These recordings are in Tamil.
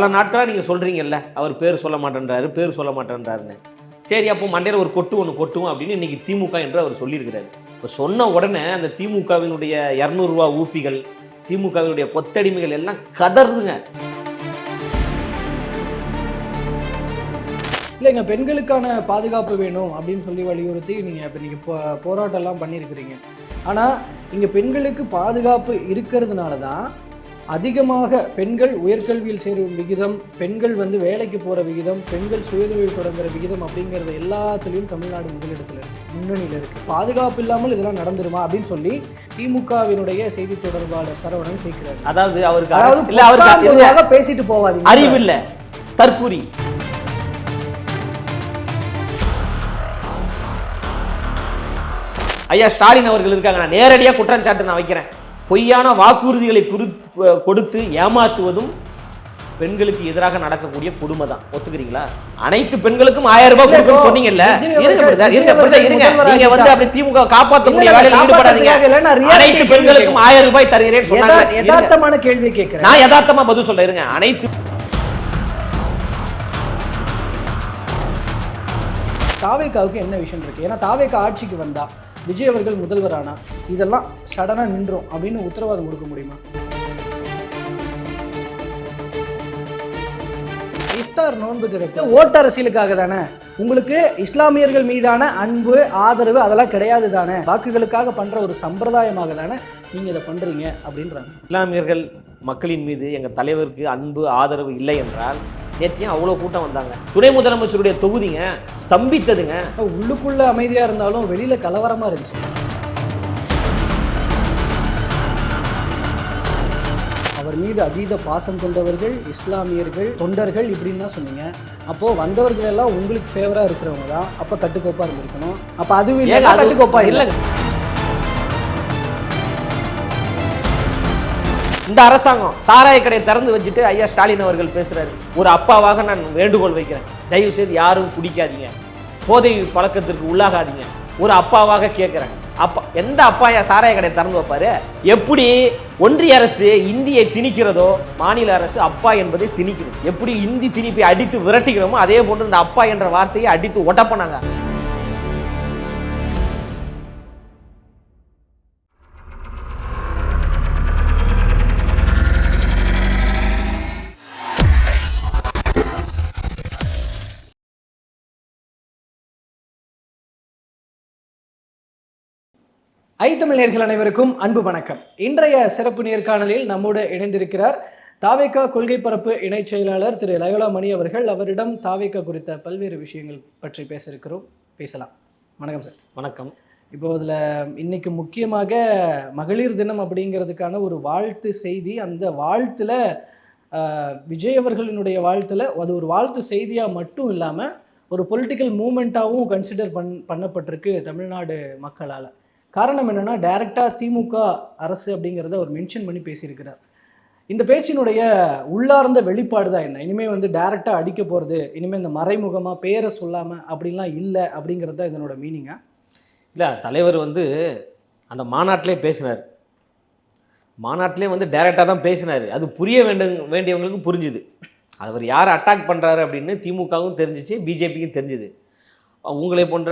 பல நாட்களாக நீங்கள் சொல்கிறீங்கல்ல அவர் பேர் சொல்ல மாட்டேன்றாரு பேர் சொல்ல மாட்டேன்றாருன்னு. சரி அப்போ மண்டையில் ஒரு கொட்டு ஒன்று கொட்டுவோம் அப்படின்னு இன்றைக்கி திமுக என்று அவர் சொல்லியிருக்கிறாரு. இப்போ சொன்ன உடனே அந்த திமுகவினுடைய இரநூறுவா ஊப்பிகள் திமுகவினுடைய கொத்தடிமைகள் எல்லாம் கதறுதுங்க இல்லைங்க பெண்களுக்கான பாதுகாப்பு வேணும் அப்படின்னு சொல்லி வலியுறுத்தி நீங்கள் இப்போ நீங்கள் போ போராட்டம்லாம் பண்ணியிருக்கிறீங்க. ஆனால் இங்கே பெண்களுக்கு பாதுகாப்பு இருக்கிறதுனால தான் அதிகமாக பெண்கள் உயர்கல்வியில் சேரும் விகிதம் பெண்கள் வந்து வேலைக்கு போகிற விகிதம் பெண்கள் சுயதொழில் தொடங்குற விகிதம் அப்படிங்கிறது எல்லாத்துலேயும் தமிழ்நாடு முதலிடத்தில் இருக்கு முன்னணியில் இருக்குது பாதுகாப்பு இல்லாமல் இதெல்லாம் நடந்துருமா அப்படின்னு சொல்லி திமுகவினுடைய செய்தி தொடர்பாளர் சரவணன் கேட்கிறாரு. அதாவது அவருக்கு அதாவது அவருக்கு பேசிட்டு போவாதீங்க. அறிவு இல்லை தற்கூரி ஐயா ஸ்டாலின் அவர்கள் இருக்காங்க நான் நேரடியாக குற்றச்சாட்டு நான் வைக்கிறேன். பொய்யான வாக்குறுதிகளை குறி- கொடுத்து ஏமாத்துவதும் பெண்களுக்கு எதிராக நடக்கக்கூடிய கொடுமை தான் ஒத்துக்கிறீங்களா? அனைத்து பெண்களுக்கும் ஆயிரம் ரூபாய் இப்போ சொன்னீங்கல்ல? இருங்க நீங்க வந்து அப்படி திமுக காப்பாற்றக்கூடிய இல்ல, வேலையில் ஈடுபடாதீங்க. அனைத்து பெண்களுக்கும். ஆயிரம் ரூபாய் தருகிறேன்னு சொன்னாங்க. யதார்த்தமான கேள்வி கேட்கிறேன். நான் யதார்த்தமா பதில் சொல்றேன். இருங்க. அனைத்து தாவேக்காவுக்கு என்ன விஷயம் இருக்கு? ஏன்னா தாவேக்கா ஆட்சிக்கு வந்தா விஜய் அவர்கள் முதல்வரானா? இதெல்லாம் சடனாக நின்றோம் அப்படின்னு உத்தரவாதம் கொடுக்க முடியுமா? இஃப்தார் நோன்பு திறப்பு. ஓட்டு அரசியலுக்காக தானே? உங்களுக்கு இஸ்லாமியர்கள் மீதான அன்பு ஆதரவு அதெல்லாம் கிடையாது தானே? வாக்குகளுக்காக பண்ணுற ஒரு சம்பிரதாயமாக தானே நீங்கள் இதை பண்ணுறீங்க அப்படின்றாங்க. இஸ்லாமியர்கள் மக்களின் மீது எங்கள் தலைவருக்கு அன்பு ஆதரவு இல்லை என்றால் நேற்றையும் அவ்வளோ கூட்டம் வந்தாங்க? துணை முதலமைச்சருடைய தொகுதிங்க ஸ்தம்பித்ததுங்க. உள்ளுக்குள்ள அமைதியா இருந்தாலும் வெளியில கலவரமா இருந்துச்சு. அவர் மீது அதீத பாசம் கொண்டவர்கள் இஸ்லாமியர்கள் தொண்டர்கள் இப்படின்னு தான் சொன்னீங்க. அப்போ வந்தவர்கள் எல்லாம் உங்களுக்கு ஃபேவரா இருக்கிறவங்க தான். அப்ப கட்டுக்கோப்பா இருந்திருக்கணும். அப்ப அது ஏங்க, இல்ல அது- கட்டுக்கோப்பா இல்ல. இந்த அரசாங்கம் சாராய கடையை திறந்து வச்சுட்டு ஐயா ஸ்டாலின் அவர்கள் பேசுறாரு. ஒரு அப்பாவாக நான் வேண்டுகோள் வைக்கிறேன். தயவு செய்து யாரும் குடிக்காதீங்க. போதை பழக்கத்திற்கு உள்ளாகாதீங்க. ஒரு அப்பாவாக கேட்குறேன் அப்பா எந்த அப்பாயா சாராய கடையை திறந்து வைப்பாரு? எப்படி ஒன்றிய அரசு இந்தியை திணிக்கிறதோ மாநில அரசு அப்பா என்பதை திணிக்கிறது எப்படி இந்தி திணிப்பை அடித்து விரட்டுகிறோமோ அதே போன்று இந்த அப்பா என்ற வார்த்தையை அடித்து ஒட்டப்பனாங்க. ஐத்தமிழர்கள் அனைவருக்கும் அன்பு வணக்கம். இன்றைய சிறப்பு நேர்காணலில் நம்மோடு இணைந்திருக்கிறார் தாவேக்கா கொள்கை பரப்பு இணைச் செயலாளர் திரு லயோலா மணி அவர்கள். அவரிடம் தாவேக்கா குறித்த பல்வேறு விஷயங்கள் பற்றி பேச இருக்கிறோம் பேசலாம். வணக்கம் சார். வணக்கம். இப்போ இதில் இன்னைக்கு முக்கியமாக மகளிர் தினம் அப்படிங்கிறதுக்கான ஒரு வாழ்த்து செய்தி அந்த வாழ்த்துல விஜய் அவர்களினுடைய வாழ்த்துல அது ஒரு வாழ்த்து செய்தியாக மட்டும் இல்லாமல் ஒரு பொலிட்டிக்கல் மூமெண்ட்டாகவும் கன்சிடர் பண் பண்ணப்பட்டிருக்கு தமிழ்நாடு மக்களால். காரணம் என்னென்னா டைரெக்டாக திமுக அரசு அப்படிங்கிறத அவர் மென்ஷன் பண்ணி பேசியிருக்கிறார். இந்த பேச்சினுடைய உள்ளார்ந்த வெளிப்பாடு தான் என்ன? இனிமேல் வந்து டைரெக்டாக அடிக்க போகிறது இனிமேல் இந்த மறைமுகமாக பேரை சொல்லாமல் அப்படின்லாம் இல்லை அப்படிங்கிறது தான் இதனோட மீனிங்காக இல்லை தலைவர் வந்து அந்த மாநாட்டிலே பேசினார். மாநாட்டிலே வந்து டைரெக்டாக தான் பேசினார். அது புரிய வேண்டும் வேண்டியவங்களுக்கு புரிஞ்சுது. அவர் யார் அட்டாக் பண்ணுறாரு அப்படின்னு திமுகவும் தெரிஞ்சிச்சு பிஜேபிக்கும் தெரிஞ்சுது. உங்களை போன்ற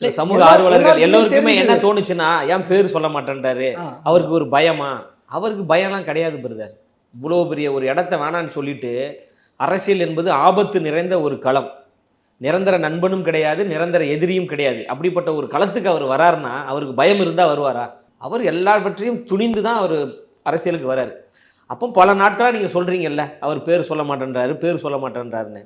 இல்ல, சமூக ஆர்வலர்கள் எல்லாருக்குமே என்ன. தோணுச்சுன்னா ஏன் பேர் சொல்ல மாட்டேன்றாரு. அவருக்கு ஒரு பயமா? அவருக்கு பயம்லாம் கிடையாது பிரதர். இவ்வளோ பெரிய ஒரு இடத்த வேணான்னு சொல்லிட்டு அரசியல் என்பது ஆபத்து நிறைந்த ஒரு களம். நிரந்தர நண்பனும் கிடையாது நிரந்தர எதிரியும் கிடையாது. அப்படிப்பட்ட ஒரு களத்துக்கு அவர் வராருன்னா அவருக்கு பயம் இருந்தால் வருவாரா? அவர் எல்லாவற்றையும் துணிந்து தான் அவர் அரசியலுக்கு வராரு. அப்போ பல நாட்களாக நீங்கள் சொல்கிறீங்கல்ல அவர் பேர் சொல்ல மாட்டேன்றாரு பேர் சொல்ல மாட்டேன்றாருன்னு.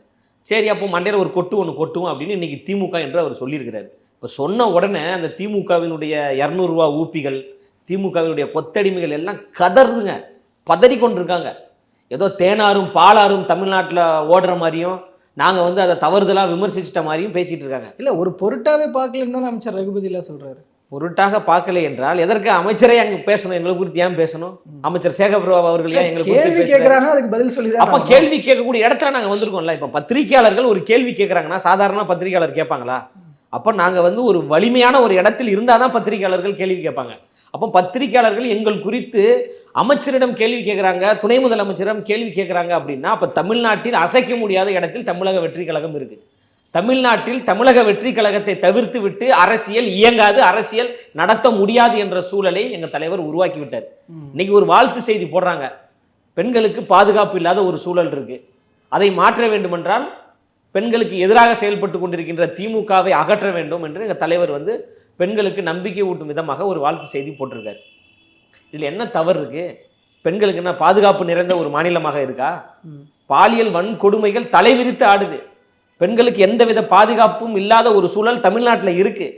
சரி அப்போ மண்டையில் ஒரு கொட்டு ஒன்று கொட்டுவோம் அப்படின்னு இன்றைக்கி திமுக என்று அவர் சொல்லியிருக்கிறாரு. இப்போ சொன்ன உடனே அந்த திமுகவினுடைய இரநூறுவா ஊப்பிகள் திமுகவினுடைய கொத்தடிமைகள் எல்லாம் கதறுதுங்க பதறி கொண்டிருக்காங்க ஏதோ தேனாரும் பாலாரும் தமிழ்நாட்டில் ஓடுற மாதிரியும் நாங்கள் வந்து அதை தவறுதலாக விமர்சிச்சிட்ட மாதிரியும் பேசிகிட்டு இருக்காங்க. இல்லை ஒரு பொருட்டாவே பார்க்கலன்னு தான் அமைச்சர் ரகுபதியில் சொல்கிறாரு பொருட்டாக பார்க்கல என்றால் எதற்கு அமைச்சரே அங்கே பேசணும்? எங்களை குறித்து ஏன் பேசணும்? அமைச்சர் சேகர்பாபு அவர்கள் ஏன் எங்களை கேள்வி பேசுறாரு? கேக்குறாங்க அதுக்கு பதில் சொல்லி அப்ப கேள்வி கேட்கக்கூடிய இடத்துல நாங்க வந்திருக்கோம்ல. இப்ப பத்திரிகையாளர்கள் ஒரு கேள்வி கேட்கறாங்கன்னா சாதாரண பத்திரிகையாளர் கேட்பாங்களா? அப்ப நாங்க வந்து ஒரு வலிமையான ஒரு இடத்தில் இருந்தாதான் பத்திரிகையாளர்கள் கேள்வி கேட்பாங்க. அப்போ பத்திரிகையாளர்கள் எங்கள் குறித்து அமைச்சரிடம் கேள்வி கேட்குறாங்க துணை முதலமைச்சரிடம் கேள்வி கேட்குறாங்க அப்படின்னா அப்போ தமிழ்நாட்டில் அசைக்க முடியாத இடத்தில் தமிழக வெற்றி கழகம் இருக்கு. தமிழ்நாட்டில் தமிழக வெற்றி கழகத்தை தவிர்த்து விட்டு அரசியல் இயங்காது அரசியல் நடத்த முடியாது என்ற சூழலை எங்கள் தலைவர் உருவாக்கி விட்டார். இன்னைக்கு ஒரு வாழ்த்து செய்தி போடுறாங்க. பெண்களுக்கு பாதுகாப்பு இல்லாத ஒரு சூழல் இருக்கு. அதை மாற்ற வேண்டுமென்றால் பெண்களுக்கு எதிராக செயல்பட்டு கொண்டிருக்கின்ற திமுகவை அகற்ற வேண்டும் என்று எங்கள் தலைவர் வந்து பெண்களுக்கு நம்பிக்கை ஊட்டும் விதமாக ஒரு வாழ்த்து செய்தி போட்டிருக்காரு. இதில் என்ன தவறு இருக்கு? பெண்களுக்கு என்ன பாதுகாப்பு நிறைந்த ஒரு மாநிலமாக இருக்கா. பாலியல் வன்கொடுமைகள் தலைவிரித்து ஆடுது. பெண்களுக்கு எந்தவித பாதுகாப்பும் இல்லாத ஒரு சூழல் தமிழ்நாட்டில் இருக்கு.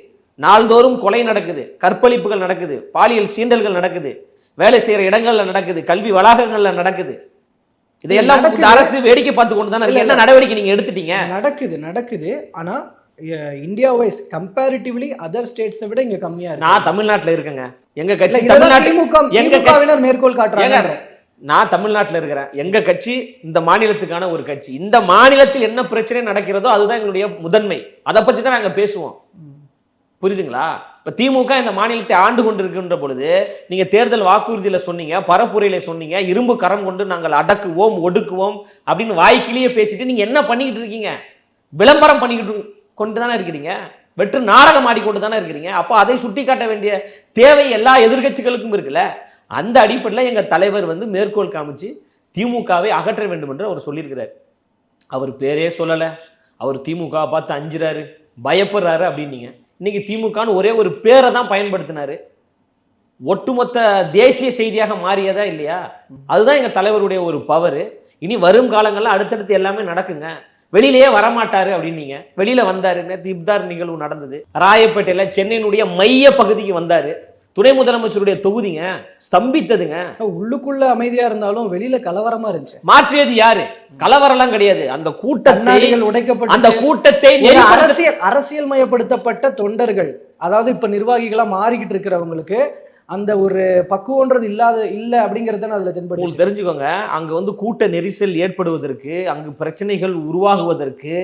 நாள்தோறும் கொலை நடக்குது கற்பழிப்புகள் நடக்குது பாலியல் சீண்டல்கள் நடக்குது வேலை செய்யற இடங்கள்ல நடக்குது கல்வி வளாகங்கள்ல நடக்குது. இதையெல்லாம். அரசு வேடிக்கை பார்த்து கொண்டு தானே. என்ன நடவடிக்கை நீங்க எடுத்துட்டீங்க? நடக்குது நடக்குது. ஆனா இந்தியா வைஸ் கம்பேரிட்டிவ்லி அதர் ஸ்டேட்ஸை விட இங்க கம்மியா இருக்கு. நான் தமிழ்நாட்டுல இருக்கேங்க. எங்க கட்சி தமிழ்நாட்டு எங்க மேற்கோள் காட்டுறாங்க நான் தமிழ்நாட்டில் இருக்கிறேன். எங்கள் கட்சி இந்த மாநிலத்துக்கான ஒரு கட்சி. இந்த மாநிலத்தில் என்ன பிரச்சனை நடக்கிறதோ அதுதான் எங்களுடைய முதன்மை. அதை பற்றி தான் நாங்கள் பேசுவோம். புரியுதுங்களா? இப்போ திமுக இந்த மாநிலத்தை ஆண்டு கொண்டிருக்கின்ற பொழுது நீங்கள் தேர்தல் வாக்குறுதியில் சொன்னீங்க பரப்புரையில் சொன்னீங்க இரும்பு கரம் கொண்டு நாங்கள் அடக்குவோம் ஒடுக்குவோம் அப்படின்னு வாய்க்கிலேயே பேசிட்டு நீங்கள் என்ன பண்ணிக்கிட்டு இருக்கீங்க? விளம்பரம் பண்ணிக்கிட்டு கொண்டு தானே இருக்கிறீங்க? வெற்று நாடகம் ஆடிக்கொண்டு தானே இருக்கிறீங்க? அப்போ அதை சுட்டி காட்ட வேண்டிய தேவை எல்லா எதிர்க்கட்சிகளுக்கும் இருக்குல்ல? அந்த அடிப்படையில் எங்கள் தலைவர் வந்து மேற்கோள் காமிச்சு திமுகவை அகற்ற வேண்டும் என்று அவர் சொல்லியிருக்கிறார். அவர் பேரே சொல்லலை. அவர் திமுக பார்த்து அஞ்சுறாரு. பயப்படுறாரு அப்படின்னீங்க. இன்னைக்கு திமுகன்னு ஒரே ஒரு பேரை தான் பயன்படுத்தினாரு. ஒட்டுமொத்த தேசிய செய்தியாக மாறியதா இல்லையா? அதுதான் எங்கள் தலைவருடைய ஒரு பவர் இனி வரும் காலங்களில் அடுத்தடுத்து எல்லாமே நடக்குங்க. வெளியிலேயே வரமாட்டாரு அப்படின்னீங்க. வெளியில வந்தார். நேற்று இப்தார் நிகழ்வு நடந்தது. ராயப்பேட்டையில் சென்னையினுடைய மைய பகுதிக்கு வந்தாரு. துணை முதலமைச்சருடைய தொகுதிங்க ஸ்தம்பித்ததுங்க. உள்ளுக்குள்ள அமைதியா இருந்தாலும் வெளியில கலவரமா இருந்துச்சு. மாற்றியது யாரு? கலவரம்லாம் கிடையாது. அந்த கூட்டத்தை கண்ணாடிகள் அந்த உடைக்கப்பட்ட கூட்டத்தை அரசியல் அரசியல் மயப்படுத்தப்பட்ட தொண்டர்கள் அதாவது இப்ப நிர்வாகிகளா மாறிக்கிட்டு இருக்கிறவங்களுக்கு அந்த ஒரு பக்குவன்றது இல்லாத இல்ல அப்படிங்கறது அதுல உங்களுக்கு தெரிஞ்சுக்கோங்க அங்க வந்து கூட்ட நெரிசல் ஏற்படுவதற்கு அங்கு பிரச்சனைகள் உருவாகுவதற்கு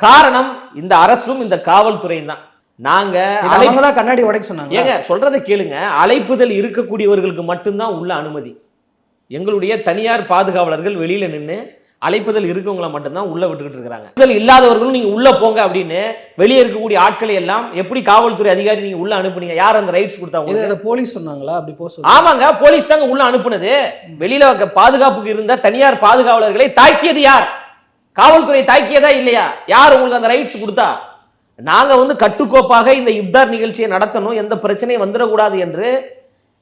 காரணம் இந்த அரசும் இந்த காவல்துறையும் தான். நாங்க அவங்க தான் கண்ணாடி உடைக்க சொன்னாங்க. ஏங்க சொல்றதை கேளுங்க. அழைப்புதல் இருக்கக்கூடியவர்களுக்கு மட்டும்தான் உள்ள அனுமதி. எங்களுடைய தனியார் பாதுகாவலர்கள் வெளியில நின்று அழைப்புதல் இருக்கவங்கள மட்டும்தான் உள்ள விட்டுக்கிட்டு இருக்கிறாங்க. அழைப்புதல் இல்லாதவர்களும் நீங்க உள்ள போங்க அப்படின்னு வெளியே இருக்கக்கூடிய ஆட்களை எல்லாம் எப்படி காவல்துறை அதிகாரி நீங்க உள்ள அனுப்புனீங்க? யார் அந்த ரைட்ஸ் கொடுத்தாங்க போலீஸ் சொன்னாங்களா? அப்படி போக ஆமாங்க போலீஸ் தாங்க உள்ள அனுப்புனது. வெளியில பாதுகாப்புக்கு இருந்த தனியார் பாதுகாவலர்களை தாக்கியது யார்? காவல்துறை தாக்கியதா இல்லையா? யார் உங்களுக்கு அந்த ரைட்ஸ் கொடுத்தா? நாங்கள் வந்து கட்டுக்கோப்பாக இந்த இப்தார் நிகழ்ச்சியை நடத்தணும் எந்த பிரச்சனையும் வந்துடக்கூடாது என்று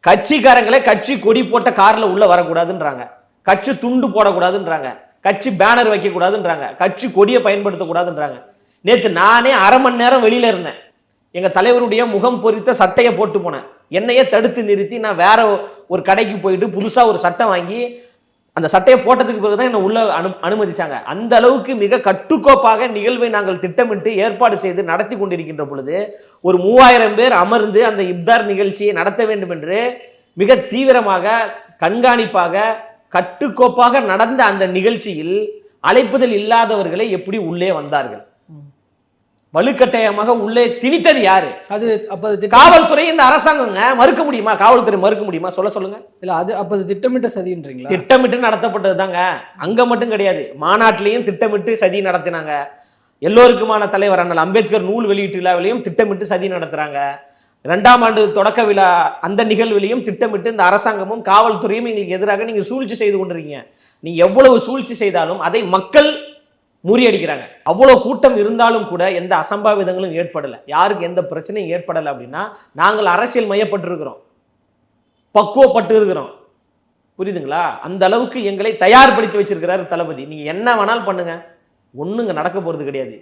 கட்சிக்காரங்களே கட்சி கொடி போட்ட காரில் உள்ளே வரக்கூடாதுன்றாங்க. கட்சி துண்டு போடக்கூடாதுன்றாங்க. கட்சி பேனர் வைக்கக்கூடாதுன்றாங்க. கட்சி கொடியை பயன்படுத்தக்கூடாதுன்றாங்க. நேற்று நானே அரை மணி நேரம் வெளியில் இருந்தேன். எங்கள் தலைவருடைய முகம் பொறித்த சட்டையை போட்டு போனேன். என்னையே தடுத்து நிறுத்தி நான் வேற ஒரு கடைக்கு போயிட்டு புதுசாக ஒரு சட்டை வாங்கி அந்த சட்டையை போட்டதுக்கு பிறகு தான் என்னை உள்ள அனு அனுமதிச்சாங்க. அந்த அளவுக்கு மிக கட்டுக்கோப்பாக நிகழ்வை நாங்கள் திட்டமிட்டு ஏற்பாடு செய்து நடத்தி கொண்டிருக்கின்ற பொழுது ஒரு மூவாயிரம் பேர் அமர்ந்து அந்த இப்தார் நிகழ்ச்சியை நடத்த வேண்டும் என்று மிக தீவிரமாக கண்காணிப்பாக கட்டுக்கோப்பாக நடந்த அந்த நிகழ்ச்சியில் அழைப்புதல் இல்லாதவர்களை எப்படி உள்ளே வந்தார்கள்? வலுக்கட்டாயமாக உள்ளே திணித்தது யாரு? அது அப்ப காவல்துறை இந்த அரசாங்கங்க மறுக்க முடியுமா? காவல்துறை மறுக்க முடியுமா? சொல்ல சொல்லுங்க. இல்ல அது அப்ப அது திட்டமிட்ட சதின்றீங்களா? திட்டமிட்டு நடத்தப்பட்டது தாங்க அங்க மட்டும் கிடையாது. மாநாட்டிலையும் திட்டமிட்டு சதி நடத்தினாங்க. எல்லோருக்குமான தலைவர் அண்ணல் அம்பேத்கர் நூல் வெளியீட்டு விழாவிலையும் திட்டமிட்டு சதி நடத்துறாங்க. ரெண்டாம் ஆண்டு தொடக்க விழா அந்த நிகழ்விலையும் திட்டமிட்டு இந்த அரசாங்கமும் காவல்துறையும் எங்களுக்கு எதிராக நீங்க சூழ்ச்சி செய்து கொண்டிருக்கீங்க. நீங்க எவ்வளவு சூழ்ச்சி செய்தாலும் அதை மக்கள் முறியடிக்கிறாங்க அவ்வளோ கூட்டம் இருந்தாலும் கூட எந்த அசம்பாவிதங்களும் ஏற்படலை. யாருக்கு எந்த பிரச்சனையும் ஏற்படலை அப்படின்னா நாங்கள் அரசியல் மையப்பட்டிருக்கிறோம். பக்குவப்பட்டு இருக்கிறோம் புரியுதுங்களா? அந்த அளவுக்கு எங்களை தயார்படுத்தி வச்சிருக்கிறாரு தளபதி. நீங்க என்ன வேணாலும் பண்ணுங்க. ஒண்ணுங்க நடக்க போறது கிடையாது.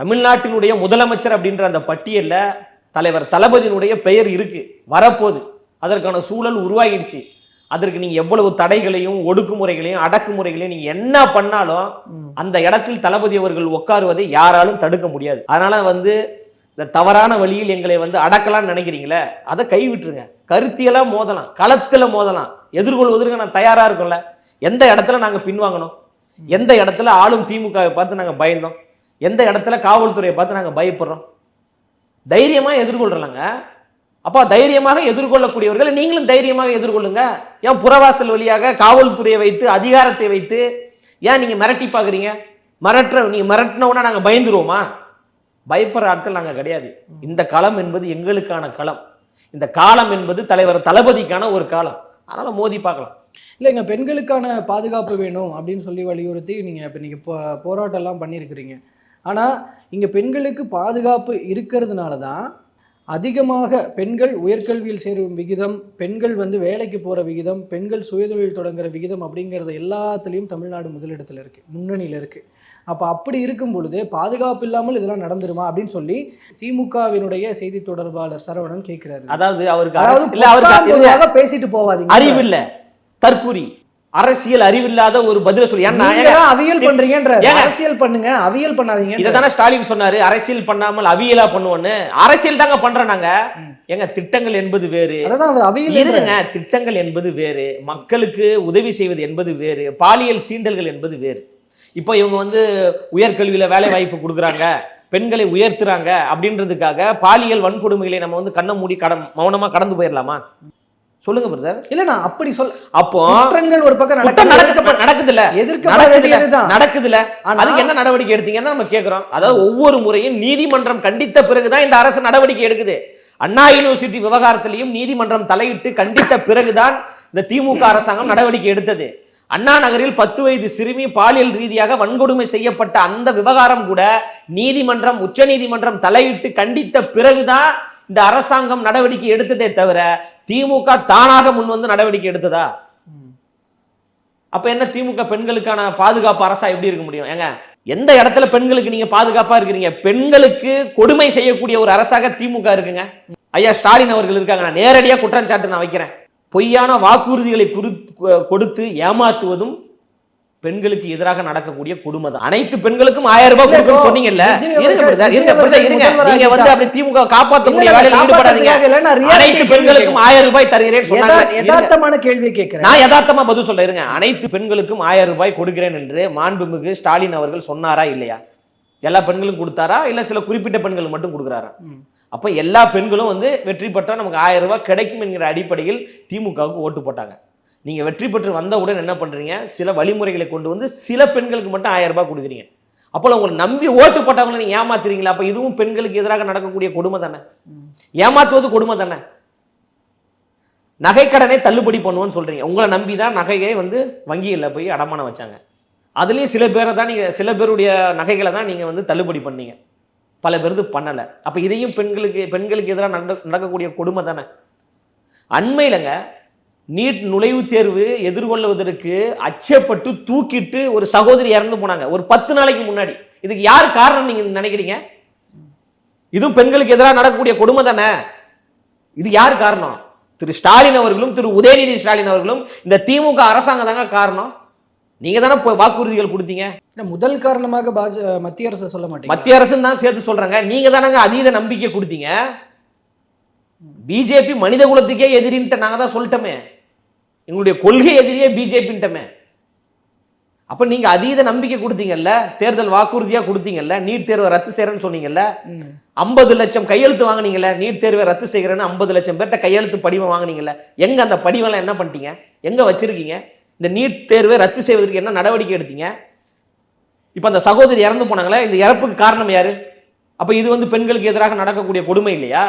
தமிழ்நாட்டினுடைய முதலமைச்சர் அப்படின்ற அந்த பட்டியலில் தலைவர் தளபதியினுடைய பெயர் இருக்கு. வரப்போகுது. அதற்கான சூழல் உருவாகிடுச்சு. அதற்கு நீங்க எவ்வளவு தடைகளையும் ஒடுக்குமுறைகளையும் அடக்குமுறைகளையும் நீங்க என்ன பண்ணாலும். அந்த இடத்தில் தளபதி அவர்கள் உட்காருவதை யாராலும் தடுக்க முடியாது. அதனால வந்து இந்த தவறான வழியில் எங்களை வந்து அடக்கலாம்னு நினைக்கிறீங்களே அதை கைவிட்டுருங்க. கருத்தியலா மோதலாம் களத்துல மோதலாம். எதிர்கொள்வதற்கு நான் தயாரா இருக்கோம்ல. எந்த இடத்துல நாங்க பின்வாங்கணும்? எந்த இடத்துல ஆளும் திமுகவை பார்த்து நாங்க பயந்தோம்? எந்த இடத்துல காவல்துறையை பார்த்து நாங்க பயப்படுறோம்? தைரியமா எதிர்கொள்றலாங்க. அப்போ தைரியமாக எதிர்கொள்ளக்கூடியவர்கள் நீங்களும் தைரியமாக எதிர்கொள்ளுங்க. ஏன் புறவாசல் வழியாக காவல்துறையை வைத்து அதிகாரத்தை வைத்து ஏன் நீங்கள் மிரட்டி பார்க்குறீங்க? மிரட்டுற நீங்கள் மிரட்டினவுன்னா நாங்கள் பயந்துருவோமா? பயப்படுற ஆட்கள் நாங்கள் கிடையாது. இந்த களம் என்பது எங்களுக்கான களம். இந்த காலம் என்பது தலைவர் தளபதிக்கான ஒரு காலம். அதனால் மோதி பார்க்கலாம். இல்லைங்க பெண்களுக்கான பாதுகாப்பு வேணும் அப்படின்னு சொல்லி வலியுறுத்தி நீங்கள் இப்போ நீங்கள் போ போராட்டம்லாம் பண்ணியிருக்கிறீங்க. ஆனால் இங்கே பெண்களுக்கு பாதுகாப்பு இருக்கிறதுனால தான் அதிகமாக பெண்கள் உயர்கல்வியில் சேரும் விகிதம் பெண்கள் வந்து வேலைக்கு போகிற விகிதம் பெண்கள் சுயதொழில் தொடங்குற விகிதம் அப்படிங்கிறது எல்லாத்துலேயும் தமிழ்நாடு முதலிடத்தில் இருக்குது முன்னணியில் இருக்குது அப்போ அப்படி இருக்கும் பொழுது பாதுகாப்பு இல்லாமல் இதெல்லாம் நடந்துருமா அப்படின்னு சொல்லி திமுகவினுடைய செய்தி தொடர்பாளர் சரவணன் கேட்கிறாரு. அதாவது அவருக்கு அதாவது பேசிட்டு போவாதீங்க. அறிவில்ல தற்கூரி அரசியல் அறிவில்லாத ஒரு பதில சொல்லி. ஏன்னா அவியல் பண்றீங்கன்ற? அரசியல் பண்ணுங்க அவியல் பண்ணாதீங்க இதை தானே ஸ்டாலின் சொன்னாரு அரசியல் பண்ணாமல் அவியலா பண்ணுவோன்னு. அரசியல் தாங்க பண்றோம் நாங்க. ம். ஏங்க திட்டங்கள் என்பது வேறு. இருங்க திட்டங்கள் என்பது வேறு. மக்களுக்கு உதவி செய்வது என்பது வேறு. பாலியல் சீண்டல்கள் என்பது வேறு. இப்போ இவங்க வந்து உயர்கல்வியில வேலை வாய்ப்பு கொடுக்குறாங்க பெண்களை உயர்த்துறாங்க அப்படின்றதுக்காக பாலியல் வன்கொடுமைகளை நம்ம வந்து கண்ணை மூடி கடன் மௌனமா கடந்து போயிடலாமா சொல்லுங்க பிரதர் இல்ல நான் அப்படி சொல்ல அப்போ குற்றங்கள் ஒரு பக்கம் நடக்குது நடக்குது நடக்குதுல வேண்டியதுதான் நடக்குதுல ஆனா அதுக்கு என்ன நடவடிக்கை எடுத்தீங்கன்னு நம்ம கேக்குறோம். அதாவது ஒவ்வொரு முறையும் நீதிமன்றம் கண்டித்த பிறகுதான் இந்த அரசு நடவடிக்கை எடுக்குது. அண்ணா யூனிவர்சிட்டி விவகாரத்திலையும் நீதிமன்றம் தலையிட்டு கண்டித்த பிறகுதான் இந்த திமுக அரசாங்கம் நடவடிக்கை எடுத்தது. அண்ணா நகரில் பத்து வயது சிறுமி பாலியல் ரீதியாக வன்கொடுமை செய்யப்பட்ட அந்த விவகாரம் கூட நீதிமன்றம் உச்ச நீதிமன்றம் தலையிட்டு கண்டித்த பிறகுதான் இந்த அரசாங்கம் நடவடிக்கை எடுத்ததே தவிர திமுக தானாக முன் வந்து நடவடிக்கை எடுத்ததா. அப்ப என்ன திமுக பெண்களுக்கான பாதுகாப்பு அரசா எப்படி இருக்க முடியும்? ஏங்க எந்த இடத்துல பெண்களுக்கு நீங்க பாதுகாப்பா இருக்கிறீங்க? பெண்களுக்கு கொடுமை செய்யக்கூடிய ஒரு அரசாக திமுக இருக்குங்க. ஐயா ஸ்டாலின் அவர்கள் இருக்காங்க நான் நேரடியா குற்றச்சாட்டு நான் வைக்கிறேன். பொய்யான வாக்குறுதிகளை குறி- கொடுத்து ஏமாத்துவதும் பெண்களுக்கு எதிராக நடக்கக்கூடிய கொடுமை தான். அனைத்து பெண்களுக்கும் ஆயிரம் ரூபாய் இப்போ சொன்னீங்கல்ல? நீங்க வந்து அப்படி திமுக காப்பாற்றக்கூடிய வேலையில் ஈடுபடாதீங்க. அனைத்து பெண்களுக்கும் ஆயிரம் ரூபாய் தருகிறேன். யதார்த்தமான கேள்வி கேட்கிறேன். நான் யதார்த்தமா பதில் சொல்ல இருங்க. அனைத்து பெண்களுக்கும் ஆயிரம் ரூபாய் கொடுக்கிறேன் என்று மாண்புமிகு ஸ்டாலின் அவர்கள் சொன்னாரா இல்லையா? எல்லா பெண்களும் கொடுத்தாரா? இல்ல சில குறிப்பிட்ட பெண்கள் மட்டும் கொடுக்குறாரா. அப்ப எல்லா பெண்களும் வந்து வெற்றி பெற்றா நமக்கு ஆயிரம் ரூபாய் கிடைக்கும் என்கிற அடிப்படையில் திமுகவுக்கு ஓட்டு போட்டாங்க. நீங்க வெற்றி பெற்று வந்தவுடன் என்ன பண்றீங்க? சில வழிமுறைகளை கொண்டு வந்து சில பெண்களுக்கு மட்டும் ஆயிரம் ரூபாய் கொடுக்குறீங்க. அப்போ உங்களை நம்பி ஓட்டு போட்டவங்களை நீங்க ஏமாத்துறீங்களா? அப்ப இதுவும் பெண்களுக்கு எதிராக நடக்கக்கூடிய கொடுமை தானே. ஏமாத்துவது கொடுமை தானே? நகைக்கடனை தள்ளுபடி பண்ணுவோன்னு சொல்றீங்க. உங்களை நம்பி தான் நகையை வந்து வங்கியில் போய் அடமானம் வச்சாங்க. அதுலேயும் சில பேரை தான் நீங்கள் சில பேருடைய நகைகளை தான் நீங்கள் வந்து தள்ளுபடி பண்ணீங்க. பல பேர் பண்ணலை. அப்போ இதையும் பெண்களுக்கு பெண்களுக்கு எதிராக நட நடக்கக்கூடிய கொடுமை தானே? அண்மையிலங்க நீட் நுழைவுத் தேர்வு எதிர்கொள்வதற்கு அச்சப்பட்டு தூக்கிட்டு ஒரு சகோதரி இறந்து போனாங்க. ஒரு பத்து நாளைக்கு முன்னாடி. இதுக்கு யார் காரணம் நீங்க நினைக்கிறீங்க? இதுவும் பெண்களுக்கு எதிராக நடக்கக்கூடிய கொடுமை தானே? இது யார் காரணம்? திரு ஸ்டாலின் அவர்களும் திரு உதயநிதி ஸ்டாலின் அவர்களும் இந்த திமுக அரசாங்கம் தாங்க காரணம். நீங்க தானே வாக்குறுதிகள் கொடுத்தீங்க. முதல் காரணமாக பாஜ மத்திய அரசு சொல்ல மாட்டேங்க மத்திய அரசு தான் சேர்த்து சொல்றாங்க. நீங்க தானங்க அதீத நம்பிக்கை கொடுத்தீங்க. பிஜேபி மனித குலத்துக்கே எதிரின்ட்டு நாங்க தான் சொல்லிட்டோமே. எங்களுடைய கொள்கை எதிரியே பிஜேபின்ட்டமே. அப்ப நீங்க அதீத நம்பிக்கை கொடுத்தீங்கல்ல தேர்தல் வாக்குறுதியா கொடுத்தீங்கல்ல நீட் தேர்வை ரத்து செய்யறேன்னு சொன்னீங்கல்ல. ஐம்பது லட்சம் கையெழுத்து வாங்குனீங்கல்ல நீட் தேர்வை ரத்து செய்கிறேன்னு ஐம்பது லட்சம் பேர்ட்ட கையெழுத்து படிவம் வாங்குனீங்கல்ல எங்க அந்த படிவெல்லாம் என்ன பண்ணிட்டீங்க? எங்க வச்சிருக்கீங்க? இந்த நீட் தேர்வை ரத்து செய்வதற்கு என்ன நடவடிக்கை எடுத்தீங்க? இப்போ அந்த சகோதரி இறந்து போனாங்களே இந்த இறப்புக்கு காரணம் யாரு? அப்ப இது வந்து பெண்களுக்கு எதிராக நடக்கக்கூடிய கொடுமை இல்லையா.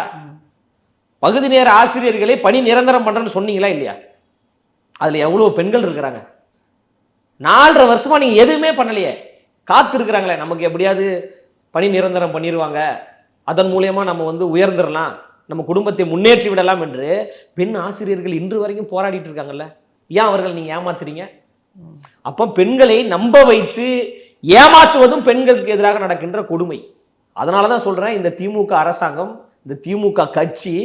பகுதி நேர ஆசிரியர்களை பணி நிரந்தரம் பண்றேன்னு சொன்னீங்களா இல்லையா? அதில் எவ்வளோ பெண்கள் இருக்கிறாங்க. நாலரை வருஷமாக நீங்கள் எதுவுமே பண்ணலையே. காத்திருக்கிறாங்களே நமக்கு எப்படியாவது பணி நிரந்தரம் பண்ணிடுவாங்க அதன் மூலயமா நம்ம வந்து உயர்ந்துடலாம் நம்ம குடும்பத்தை முன்னேற்றி விடலாம் என்று பெண் ஆசிரியர்கள் இன்று வரைக்கும் போராடிட்டு இருக்காங்கல்ல. ஏன் அவர்கள் நீங்கள் ஏமாத்துறீங்க? அப்போ பெண்களை நம்ப வைத்து ஏமாத்துவதும் பெண்களுக்கு எதிராக நடக்கின்ற கொடுமை. அதனால தான் சொல்கிறேன் இந்த திமுக அரசாங்கம் இந்த திமுக கட்சி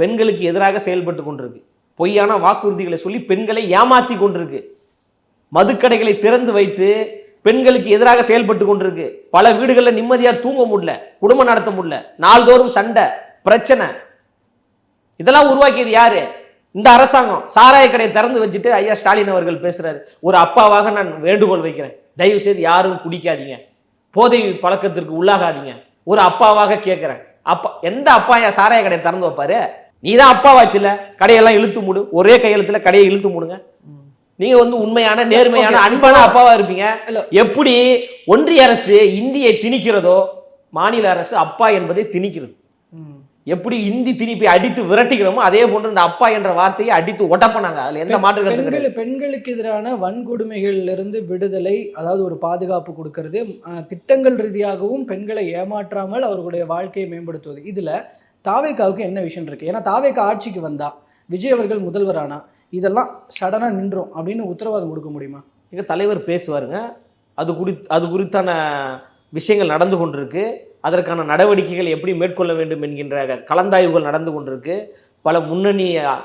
பெண்களுக்கு எதிராக செயல்பட்டு கொண்டிருக்கு. பொய்யான வாக்குறுதிகளை சொல்லி பெண்களை ஏமாற்றி கொண்டிருக்கு. மதுக்கடைகளை திறந்து வைத்து பெண்களுக்கு எதிராக செயல்பட்டு கொண்டிருக்கு. பல வீடுகளில் நிம்மதியாக தூங்க முடியல குடும்பம் நடத்த முடியல நாள்தோறும் சண்டை பிரச்சனை. இதெல்லாம் உருவாக்கியது யாரு? இந்த அரசாங்கம். சாராய கடையை திறந்து வச்சுட்டு ஐயா ஸ்டாலின் அவர்கள் பேசுறாரு. ஒரு அப்பாவாக நான் வேண்டுகோள் வைக்கிறேன். தயவு செய்து யாரும் குடிக்காதீங்க. போதை பழக்கத்திற்கு உள்ளாகாதீங்க. ஒரு அப்பாவாக கேட்குறேன் அப்பா எந்த அப்பா ஐயா சாராய கடையை திறந்து வைப்பாரு? நீ தான் அப்பாவாச்சுல கடையெல்லாம் இழுத்து மூடு. ஒரே கையெழுத்துல கடையை இழுத்து மூடுங்க. நீங்க வந்து உண்மையான நேர்மையான. அன்பான அப்பாவா இருப்பீங்க. இல்ல. எப்படி ஒன்றிய அரசு இந்தியை திணிக்கிறதோ மாநில அரசு அப்பா என்பதை திணிக்கிறது. எப்படி இந்தி திணிப்பை அடித்து விரட்டுகிறோமோ அதே போன்று இந்த அப்பா என்ற வார்த்தையை அடித்து ஒட்டப்பனாங்க. அதுல எந்த மாற்று பெண்கள் பெண்களுக்கு எதிரான வன்கொடுமைகள்ல இருந்து விடுதலை அதாவது ஒரு பாதுகாப்பு கொடுக்கறது திட்டங்கள் ரீதியாகவும் பெண்களை ஏமாற்றாமல் அவர்களுடைய வாழ்க்கையை மேம்படுத்துவது. இதுல தாவேக்காவுக்கு என்ன விஷயம் இருக்குது ஏன்னா தாவேக்கா ஆட்சிக்கு வந்தால் விஜய் அவர்கள் முதல்வரானா இதெல்லாம் சடனாக நின்றோம் அப்படின்னு உத்தரவாதம் கொடுக்க முடியுமா? எங்கள் தலைவர் பேசுவாருங்க. அது குறி அது குறித்தான விஷயங்கள் நடந்து கொண்டிருக்கு. அதற்கான நடவடிக்கைகள் எப்படி மேற்கொள்ள வேண்டும் என்கின்ற கலந்தாய்வுகள் நடந்து கொண்டிருக்கு. பல முன்னணி கருத்துறையாளர்களிடம்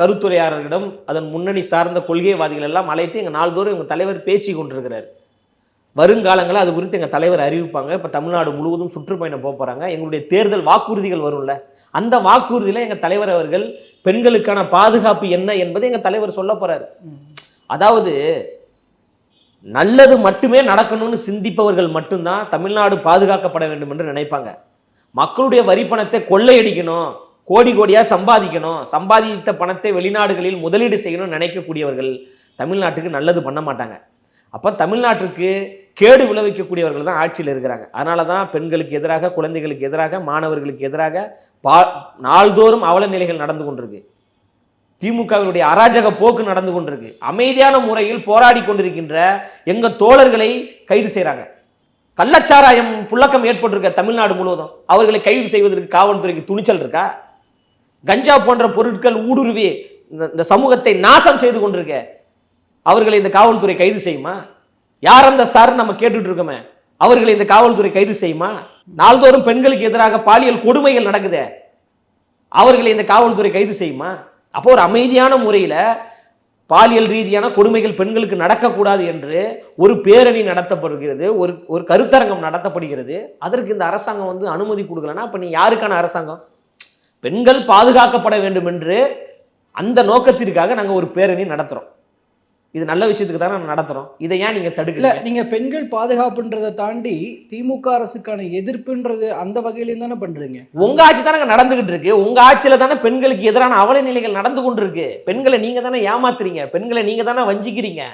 கருத்துரையாளர்களிடம் அதன் முன்னணி சார்ந்த கொள்கைவாதிகள் எல்லாம் அழைத்து எங்கள் நாள்தோறும் எங்கள் தலைவர் பேசி கொண்டிருக்கிறார். வருங்காலங்களில் அது குறித்து எங்கள் தலைவர் அறிவிப்பாங்க. இப்போ தமிழ்நாடு முழுவதும் சுற்றுப்பயணம் போக போகிறாங்க எங்களுடைய தேர்தல் வாக்குறுதிகள் வரும்ல. அந்த வாக்குறுதியில் எங்கள் தலைவர் அவர்கள் பெண்களுக்கான பாதுகாப்பு என்ன என்பதை எங்கள் தலைவர் சொல்ல போகிறார் அதாவது நல்லது மட்டுமே நடக்கணும்னு சிந்திப்பவர்கள் மட்டும்தான் தமிழ்நாடு பாதுகாக்கப்பட வேண்டும் என்று நினைப்பாங்க. மக்களுடைய வரி பணத்தை கொள்ளையடிக்கணும் கோடி கோடியாக சம்பாதிக்கணும் சம்பாதித்த பணத்தை வெளிநாடுகளில் முதலீடு செய்யணும்னு நினைக்கக்கூடியவர்கள் தமிழ்நாட்டுக்கு நல்லது பண்ண மாட்டாங்க. அப்போ தமிழ்நாட்டிற்கு கேடு விளைவிக்கக்கூடியவர்கள் தான் ஆட்சியில் இருக்கிறாங்க. அதனால தான் பெண்களுக்கு எதிராக குழந்தைகளுக்கு எதிராக மாணவர்களுக்கு எதிராக பா நாள்தோறும் அவல நிலைகள் நடந்து கொண்டிருக்கு. திமுகவினுடைய அராஜக போக்கு நடந்து கொண்டிருக்கு. அமைதியான முறையில் போராடி கொண்டிருக்கின்ற எங்கள் தோழர்களை கைது செய்கிறாங்க கள்ளச்சாராயம் புழக்கம் ஏற்பட்டிருக்க தமிழ்நாடு முழுவதும். அவர்களை கைது செய்வதற்கு காவல்துறைக்கு துணிச்சல் இருக்கா? கஞ்சா போன்ற பொருட்கள் ஊடுருவி இந்த இந்த சமூகத்தை நாசம் செய்து கொண்டிருக்க அவர்களை இந்த காவல்துறை கைது செய்யுமா? யார் அந்த சார் நம்ம கேட்டுட்டு இருக்கோமே? அவர்களை இந்த காவல்துறை கைது செய்யுமா? நாள்தோறும் பெண்களுக்கு எதிராக பாலியல் கொடுமைகள் நடக்குதே. அவர்களை இந்த காவல்துறை கைது செய்யுமா? அப்போ ஒரு அமைதியான முறையில் பாலியல் ரீதியான கொடுமைகள் பெண்களுக்கு நடக்கக்கூடாது என்று ஒரு பேரணி நடத்தப்படுகிறது ஒரு ஒரு கருத்தரங்கம் நடத்தப்படுகிறது. அதற்கு இந்த அரசாங்கம் வந்து அனுமதி கொடுக்கலன்னா அப்போ நீ யாருக்கான அரசாங்கம்? பெண்கள் பாதுகாக்கப்பட வேண்டும் என்று அந்த நோக்கத்திற்காக நாங்கள் ஒரு பேரணி நடத்துகிறோம் இது நல்ல விஷயத்துக்கு தானே நடத்துகிறோம் இதை ஏன் நீங்கள் தடுக்கல நீங்க பெண்கள் பாதுகாப்புன்றதை தாண்டி திமுக அரசுக்கான எதிர்ப்புன்றது அந்த வகையிலையும் தானே பண்றீங்க. உங்க ஆட்சி தானே நடந்துகிட்டு இருக்கு. உங்க ஆட்சியில தானே பெண்களுக்கு எதிரான அவல நிலைகள் நடந்து கொண்டிருக்கு. பெண்களை நீங்க தானே ஏமாத்துறீங்க. பெண்களை நீங்க தானே வஞ்சிக்கிறீங்க.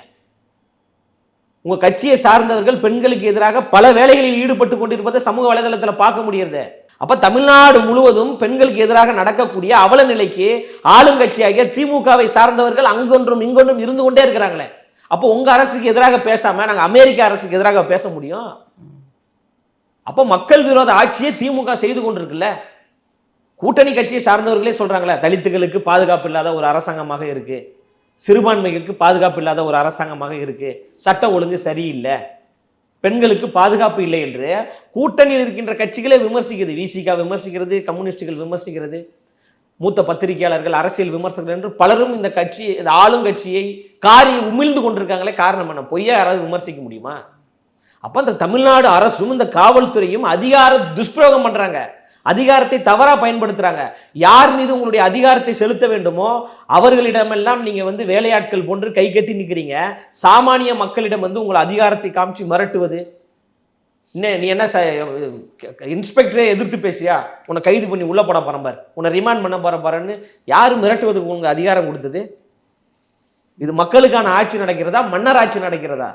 உங்க கட்சியை சார்ந்தவர்கள் பெண்களுக்கு எதிராக பல வேலைகளில் ஈடுபட்டு கொண்டிருப்பதை சமூக வலைதளத்துல பார்க்க முடியுது அப்போ தமிழ்நாடு முழுவதும் பெண்களுக்கு எதிராக நடக்கக்கூடிய அவல நிலைக்கு ஆளுங்கட்சியாகிய திமுகவை சார்ந்தவர்கள் அங்கொன்றும் இங்கொன்றும் இருந்து கொண்டே இருக்கிறாங்களே. அப்போ உங்கள் அரசுக்கு எதிராக பேசாமல் நாங்கள் அமெரிக்க அரசுக்கு எதிராக பேச முடியும்? அப்போ மக்கள் விரோத ஆட்சியை திமுக செய்து கொண்டிருக்குல்ல. கூட்டணி கட்சியை சார்ந்தவர்களே சொல்கிறாங்களே தலித்துகளுக்கு பாதுகாப்பு இல்லாத ஒரு அரசாங்கமாக இருக்குது சிறுபான்மைகளுக்கு பாதுகாப்பு இல்லாத ஒரு அரசாங்கமாக இருக்குது சட்ட ஒழுங்கு சரியில்லை. பெண்களுக்கு பாதுகாப்பு இல்லை என்று கூட்டணியில் இருக்கின்ற கட்சிகளே விமர்சிக்கிறது. விசிகா விமர்சிக்கிறது கம்யூனிஸ்டுகள் விமர்சிக்கிறது மூத்த பத்திரிகையாளர்கள் அரசியல் விமர்சகர்கள் என்று பலரும் இந்த கட்சி இந்த ஆளும் கட்சியை காரி உமிழ்ந்து கொண்டிருக்காங்களே காரணம் என்ன? பொய்யா யாராவது விமர்சிக்க முடியுமா? அப்போ இந்த தமிழ்நாடு அரசும் இந்த காவல்துறையும் அதிகார துஷ்பிரயோகம் பண்ணுறாங்க அதிகாரத்தை தவறாக பயன்படுத்துகிறாங்க யார் மீது உங்களுடைய அதிகாரத்தை செலுத்த வேண்டுமோ அவர்களிடமெல்லாம் நீங்கள் வந்து வேலையாட்கள் போன்று கை கட்டி நிற்கிறீங்க சாமானிய மக்களிடம் வந்து உங்கள் அதிகாரத்தை காமிச்சு மிரட்டுவது. என்ன நீ என்ன இன்ஸ்பெக்டரே எதிர்த்து பேசியா உன்னை கைது பண்ணி உள்ளே போட போகிறேன் பாரு. உன்னை ரிமாண்ட் பண்ண போகிற பாருன்னு யார் மிரட்டுவதுக்கு உங்களுக்கு அதிகாரம் கொடுத்தது? இது மக்களுக்கான ஆட்சி நடக்கிறதா மன்னர் ஆட்சி நடக்கிறதா?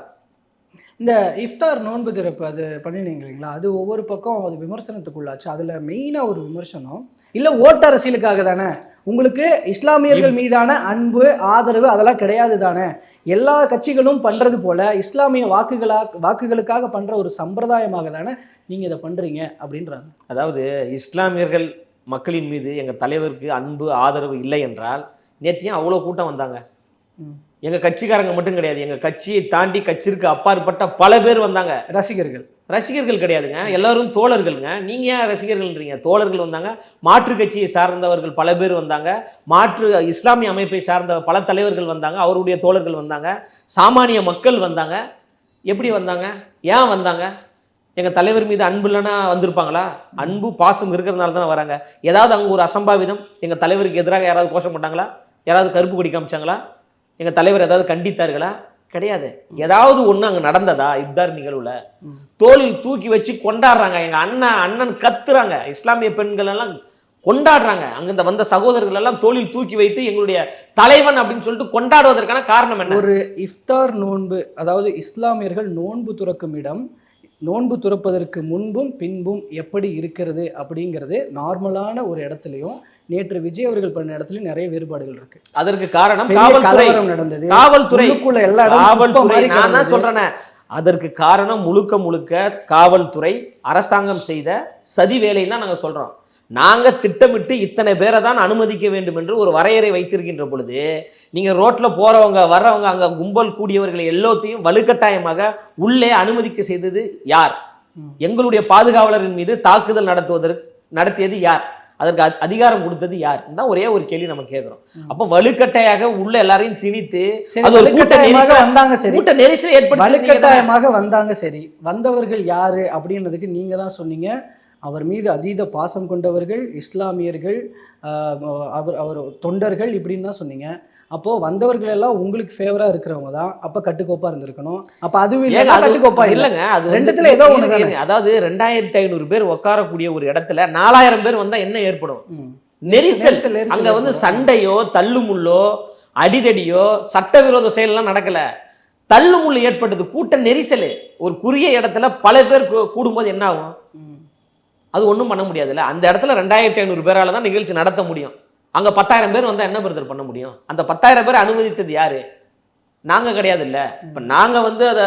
இந்த இஃப்தார் நோன்பு திறப்பு அது பண்ணினீங்க இல்லைங்களா? அது ஒவ்வொரு பக்கம் அது விமர்சனத்துக்குள்ளாச்சு. அதுல மெயினா ஒரு விமர்சனம் இல்ல ஓட்டு அரசியலுக்காக தானே? உங்களுக்கு இஸ்லாமியர்கள் மீதான அன்பு ஆதரவு அதெல்லாம் கிடையாது தானே? எல்லா கட்சிகளும் பண்றது போல இஸ்லாமிய வாக்குகளா வாக்குகளுக்காக பண்ற ஒரு சம்பிரதாயமாக தானே நீங்க இதை பண்றீங்க அப்படின்றாங்க. அதாவது இஸ்லாமியர்கள் மக்களின் மீது எங்க தலைவருக்கு அன்பு ஆதரவு இல்லை என்றால் நேற்று ஏன் அவ்வளோ கூட்டம் வந்தாங்க. ம். எங்க கட்சிக்காரங்க மட்டும் கிடையாது. எங்க கட்சியை தாண்டி கட்சிக்கு அப்பாற்பட்ட பல பேர் வந்தாங்க. ரசிகர்கள். ரசிகர்கள் கிடையாதுங்க. எல்லாரும் தோழர்கள்ங்க. நீங்க ஏன் ரசிகர்கள்ன்றீங்க? தோழர்கள் வந்தாங்க. மாற்று கட்சியை சார்ந்தவர்கள் பல பேர் வந்தாங்க. மாற்று இஸ்லாமிய அமைப்பை சார்ந்த பல தலைவர்கள் வந்தாங்க. அவருடைய தோழர்கள் வந்தாங்க. சாமானிய மக்கள் வந்தாங்க. எப்படி வந்தாங்க? ஏன் வந்தாங்க? எங்க தலைவர் மீது அன்பு இல்லைன்னா வந்திருப்பாங்களா? அன்பு பாசம் இருக்கிறதுனால தானே வராங்க. ஏதாவது அங்க ஒரு அசம்பாவிதம் எங்க தலைவருக்கு எதிராக யாராவது கோஷம் போட்டாங்களா? யாராவது கருப்பு கொடி காமிச்சாங்களா? எங்க தலைவர் ஏதாவது கண்டித்தார்களா? கிடையாது. ஏதாவது ஒண்ணு அங்க நடந்ததா? இப்தார் நிகழ்வுல. தோளில் தூக்கி வச்சு கொண்டாடுறாங்க. எங்க அண்ணன் அண்ணன் கத்துறாங்க. இஸ்லாமிய பெண்கள் எல்லாம் கொண்டாடுறாங்க. அங்கிருந்த வந்த சகோதரர்கள் எல்லாம் தோளில் தூக்கி வைத்து எங்களுடைய தலைவன் அப்படின்னு சொல்லிட்டு கொண்டாடுவதற்கான காரணம் என்ன? ஒரு இஃப்தார் நோன்பு அதாவது இஸ்லாமியர்கள் நோன்பு துறக்கும் இடம் நோன்பு துறப்பதற்கு முன்பும் பின்பும் எப்படி இருக்கிறது அப்படிங்கிறது நார்மலான ஒரு இடத்துலையும் நேற்று விஜய் அவர்கள் பண்ண இடத்துலயும் நிறைய வேறுபாடுகள் இருக்கு. அதற்கு காரணம் காவல்துறை. நடந்தது. காவல்துறை. எல்லா காவல்துறை. நான் தான். சொல்றேனே. அதற்கு காரணம் முழுக்க முழுக்க காவல்துறை அரசாங்கம் செய்த சதி வேலைன்னு தான் நாங்க சொல்றோம். நாங்க திட்டமிட்டு இத்தனை பேரை தான் அனுமதிக்க வேண்டும் என்று ஒரு வரையறை வைத்திருக்கின்ற பொழுது நீங்க ரோட்ல போறவங்க வர்றவங்க அங்க கும்பல் கூடியவர்களை எல்லாத்தையும் வலுக்கட்டாயமாக உள்ளே அனுமதிக்க செய்தது யார். எங்களுடைய பாதுகாவலரின் மீது தாக்குதல் நடத்துவதற்கு நடத்தியது யார்? அதற்கு அதிகாரம் கொடுத்தது யார்? தான் ஒரே ஒரு கேள்வி நம்ம கேட்கிறோம். அப்ப வலுக்கட்டையாக உள்ள எல்லாரையும் திணித்து வலுக்கட்டாயமாக வந்தாங்க சரி. கூட்ட நெரிசல் ஏற்படுத்தி வலுக்கட்டாயமாக வந்தாங்க சரி. வந்தவர்கள் யாரு அப்படின்றதுக்கு நீங்க தான் சொன்னீங்க. அவர் மீது அதீத பாசம் கொண்டவர்கள் இஸ்லாமியர்கள் ஆஹ் அவர் அவர் தொண்டர்கள் இப்படின்னு தான் சொன்னீங்க. அப்போ வந்தவர்கள் எல்லாம் உங்களுக்கு ஃபேவரா இருக்கிறவங்க தான் அப்ப கட்டுக்கோப்பா இருந்திருக்கணும் அப்ப அதுவும் இல்ல கட்டுக்கோப்பா இல்ல இல்லங்க அது ரெண்டுத்துல ஏதோ. இருங்க. அதாவது ரெண்டாயிரத்தி ஐநூறு பேர் உட்காரக்கூடிய ஒரு இடத்துல நாலாயிரம் பேர் வந்தா என்ன ஏற்படும். நெரிசல் அங்க வந்து. சண்டையோ தள்ளுமுள்ளோ அடிதடியோ சட்டவிரோத செயல்லாம் நடக்கல தள்ளுமுள்ளு ஏற்பட்டது கூட்ட நெரிசல் ஒரு குறுகிய இடத்துல பல பேர் கூடும்போது என்ன ஆகும். அது ஒன்றும் பண்ண முடியாதுல்ல அந்த இடத்துல ரெண்டாயிரத்தி ஐநூறு பேரால தான் நிகழ்ச்சி நடத்த முடியும் அங்கே பத்தாயிரம் பேர் வந்தால் என்ன பிரதர் பண்ண முடியும்? அந்த பத்தாயிரம் பேர் அனுமதித்தது யார்? நாங்கள் கிடையாது இல்லை இப்போ நாங்கள் வந்து அதை